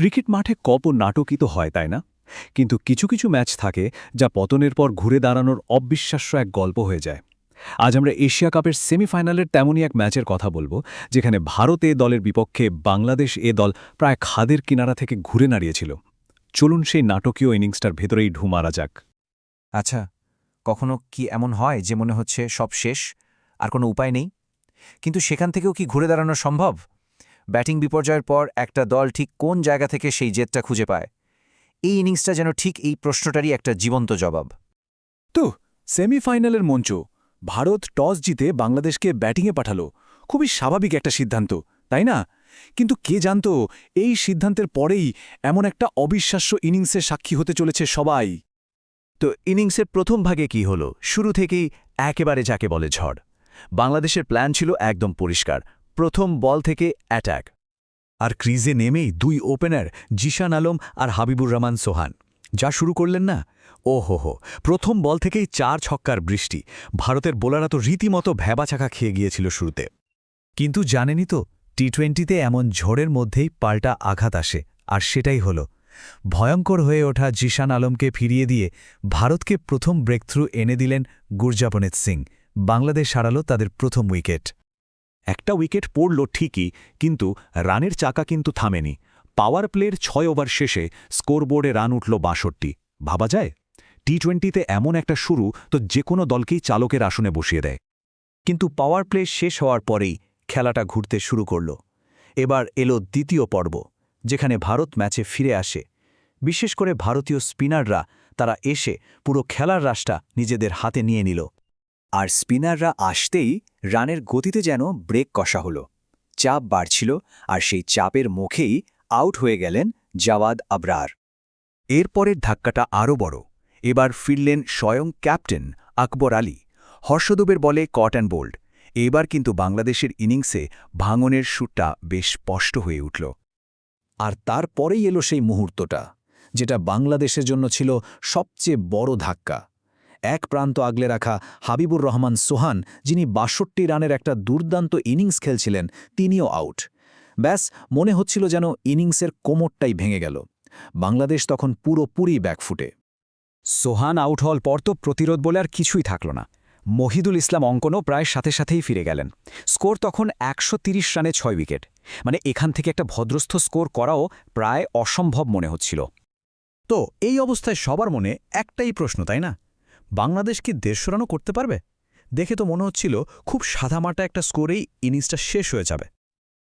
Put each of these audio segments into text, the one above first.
Cricket মাঠে কপ ও নাটকই তো হয়, তাই না? কিন্তু কিছু কিছু ম্যাচ থাকে যা পতনের পর ঘুরে দাঁড়ানোর অবিশ্বাস্য এক গল্প হয়ে যায়। আজ আমরা এশিয়া কাপের সেমিফাইনালের তেমনই এক ম্যাচের কথা বলব, যেখানে ভারত এ দলের বিপক্ষে বাংলাদেশ এ দল প্রায় খাদের কিনারা থেকে ঘুরে নাড়িয়েছিল। চলুন সেই নাটকীয় ইনিংসটার ভেতরেই ঢু মারা যাক। আচ্ছা কখনো কি এমন হয় যে মনে হচ্ছে সব শেষ, আর কোনো উপায় নেই? কিন্তু সেখান থেকেও কি ঘুরে দাঁড়ানো সম্ভব? ব্যাটিং বিপর্যয়ের পর একটা দল ঠিক কোন জায়গা থেকে সেই জেদটা খুঁজে পায়। এই ইনিংসটা যেন ঠিক এই প্রশ্নটারই একটা জীবন্ত জবাব। তো সেমিফাইনালের মঞ্চ ভারত টস জিতে বাংলাদেশকে ব্যাটিংয়ে পাঠালো। খুবই স্বাভাবিক একটা সিদ্ধান্ত তাই না? কিন্তু কে জানত এই সিদ্ধান্তের পরেই এমন একটা অবিশ্বাস্য ইনিংসের সাক্ষী হতে চলেছে সবাই। তো ইনিংসের প্রথম ভাগে কি হলো? শুরু থেকেই একেবারে যাকে বলে ঝড়। বাংলাদেশের প্ল্যান ছিল একদম পরিষ্কার প্রথম বল থেকে অ্যাট্যাক আর ক্রিজে নেমেই দুই ওপেনার জিশান আলম আর হাবিবুর রহমান সোহান। যা শুরু করলেন না? ও হো হো প্রথম বল থেকেই চার ছক্কার বৃষ্টি। ভারতের বোলাররা তো রীতিমতো ভ্যাবাচাকা খেয়ে গিয়েছিল শুরুতে। কিন্তু জানেনই তো টি টোয়েন্টিতে এমন ঝড়ের মধ্যেই পাল্টা আঘাত আসে। আর সেটাই হল, ভয়ঙ্কর হয়ে ওঠা জিশান আলমকে ফিরিয়ে দিয়ে ভারতকে প্রথম ব্রেকথ্রু এনে দিলেন গুরজাপনেত সিং। বাংলাদেশ হারালো তাদের প্রথম উইকেট। একটা উইকেট পড়ল ঠিকই, কিন্তু রানের চাকা কিন্তু থামেনি। পাওয়ার প্লের ছয় ওভার শেষে স্কোরবোর্ডে রান উঠল বাষট্টি। ভাবা যায়? টি টোয়েন্টিতে এমন একটা শুরু তো যে কোনো দলকেই চালকের আসনে বসিয়ে দেয়। কিন্তু পাওয়ার প্লে শেষ হওয়ার পরেই খেলাটা ঘুরতে শুরু করল। এবার এলো দ্বিতীয় পর্ব, যেখানে ভারত ম্যাচে ফিরে আসে। বিশেষ করে ভারতীয় স্পিনাররা, তারা এসে পুরো খেলার রাশটা নিজেদের হাতে নিয়ে নিল। আর স্পিনাররা আসতেই রানের গতিতে যেন ব্রেক কষা হলো। চাপ বাড়ছিল আর সেই চাপের মুখেই আউট হয়ে গেলেন জাওয়াদ আবরার। এরপরের ধাক্কাটা আরও বড়। এবার ফিরলেন স্বয়ং ক্যাপ্টেন আকবর আলী। হর্ষদুবের বলে কট অ্যান্ড বোল্ড। এবার কিন্তু বাংলাদেশের ইনিংসে ভাঙনের সুরটা বেশ স্পষ্ট হয়ে উঠল। আর তারপরেই এলো সেই মুহূর্তটা, যেটা বাংলাদেশের জন্য ছিল সবচেয়ে বড় ধাক্কা। এক প্রান্ত আগলে রাখা হাবিবুর রহমান সোহান যিনি বাষট্টি রানের একটা দুর্দান্ত ইনিংস খেলছিলেন তিনিও আউট। ব্যাস মনে হচ্ছিল যেন ইনিংসের কোমরটাই ভেঙে গেল। বাংলাদেশ তখন পুরোপুরি ব্যাকফুটে। সোহান আউট হওয়ার পর তো প্রতিরোধ বলে আর কিছুই থাকল না। মহিদুল ইসলাম অঙ্কনও প্রায় সাথে সাথেই ফিরে গেলেন। স্কোর তখন একশো রানে ছয় উইকেট। মানে এখান থেকে একটা ভদ্রস্থ স্কোর করাও প্রায় অসম্ভব মনে হচ্ছিল। তো এই অবস্থায় সবার মনে একটাই প্রশ্ন তাই না? বাংলাদেশ কি দেড়শো রানও করতে পারবে? দেখে তো মনে হচ্ছিল খুব সাদামাটা একটা স্কোরেই ইনিংসটা শেষ হয়ে যাবে।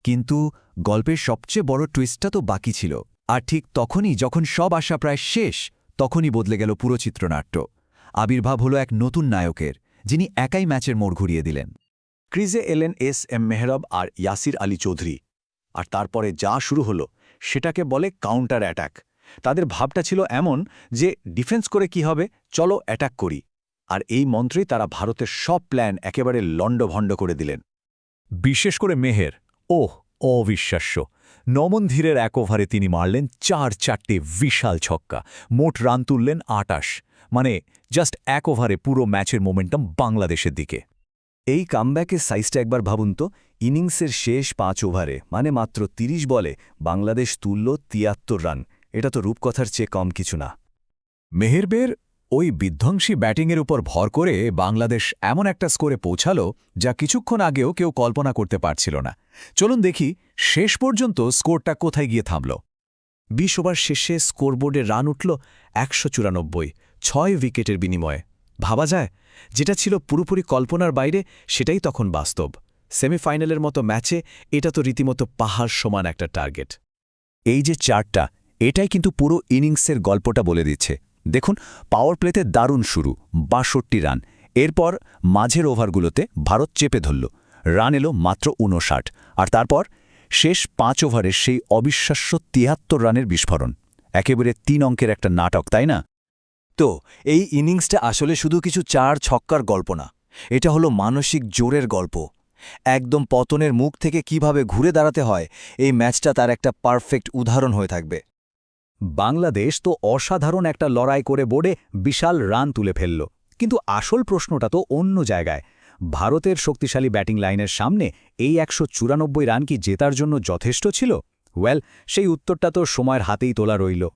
কিন্তু গল্পের সবচেয়ে বড় টুইস্টটা তো বাকি ছিল। আর ঠিক তখনই যখন সব আশা প্রায় শেষ, তখনই বদলে গেল পুরো চিত্রনাট্য। আবির্ভাব হলো এক নতুন নায়কের, যিনি একাই ম্যাচের মোড় ঘুরিয়ে দিলেন। ক্রিজে এলেন এস এম মেহরব আর ইয়াসির আলী চৌধুরী। আর তারপরে যা শুরু হলো, সেটাকে বলে কাউন্টার অ্যাটাক। তাদের ভাবটা ছিল এমন যে ডিফেন্স করে কি হবে, চলো অ্যাটাক করি। আর এই মন্ত্রেই তারা ভারতের সব প্ল্যান একেবারে লণ্ডভণ্ড করে দিলেন। বিশেষ করে মেহের, ওহ, অবিশ্বাস্য। নমন ধীরের এক ওভারে তিনি মারলেন চার চারটে বিশাল ছক্কা, মোট রান তুললেন আটাশ। মানে জাস্ট এক ওভারে পুরো ম্যাচের মোমেন্টাম বাংলাদেশের দিকে। এই কামব্যাকের সাইজটা একবার ভাবুন তো, ইনিংসের শেষ পাঁচ ওভারে মানে মাত্র ৩০ বলে বাংলাদেশ তুলল তিয়াত্তর রান। এটা তো রূপকথার চেয়ে কম কিছু না। মেহেরবের ওই বিধ্বংসী ব্যাটিংয়ের উপর ভর করে বাংলাদেশ এমন একটা স্কোরে পৌঁছাল যা কিছুক্ষণ আগেও কেউ কল্পনা করতে পারছিল না। চলুন দেখি শেষ পর্যন্ত স্কোরটা কোথায় গিয়ে থামল। বিশ ওভার শেষে স্কোরবোর্ডে রান উঠল একশো চুরানব্বই, ছয় উইকেটের বিনিময়ে। ভাবা যায়, যেটা ছিল পুরোপুরি কল্পনার বাইরে, সেটাই তখন বাস্তব। সেমিফাইনালের মতো ম্যাচে এটা তো রীতিমতো পাহাড় সমান একটা টার্গেট। এই যে চারটা এটাই কিন্তু পুরো ইনিংসের গল্পটা বলে দিচ্ছে। দেখুন পাওয়ার প্লেতে দারুণ শুরু, বাষট্টি রান এরপর মাঝের ওভারগুলোতে ভারত চেপে ধরল। রান এলো মাত্র উনষাট আর তারপর শেষ পাঁচ ওভারের সেই অবিশ্বাস্য তিয়াত্তর রানের বিস্ফোরণ। একেবারে তিন অঙ্কের একটা নাটক, তাই না? তো, এই ইনিংসটা আসলে শুধু কিছু চার ছক্কার গল্প না। এটা হলো মানসিক জোরের গল্প। একদম পতনের মুখ থেকে কীভাবে ঘুরে দাঁড়াতে হয়, এই ম্যাচটা তার একটা পারফেক্ট উদাহরণ হয়ে থাকবে। বাংলাদেশ তো অসাধারণ একটা লড়াই করে বোর্ডে বিশাল রান তুলে ফেলল। কিন্তু আসল প্রশ্নটা তো অন্য জায়গায়। ভারতের শক্তিশালী ব্যাটিং লাইনের সামনে এই একশো চুরানব্বই রান কি জেতার জন্য যথেষ্ট ছিল? ওয়েল, সেই উত্তরটা তো সময়ের হাতেই তোলা রইল।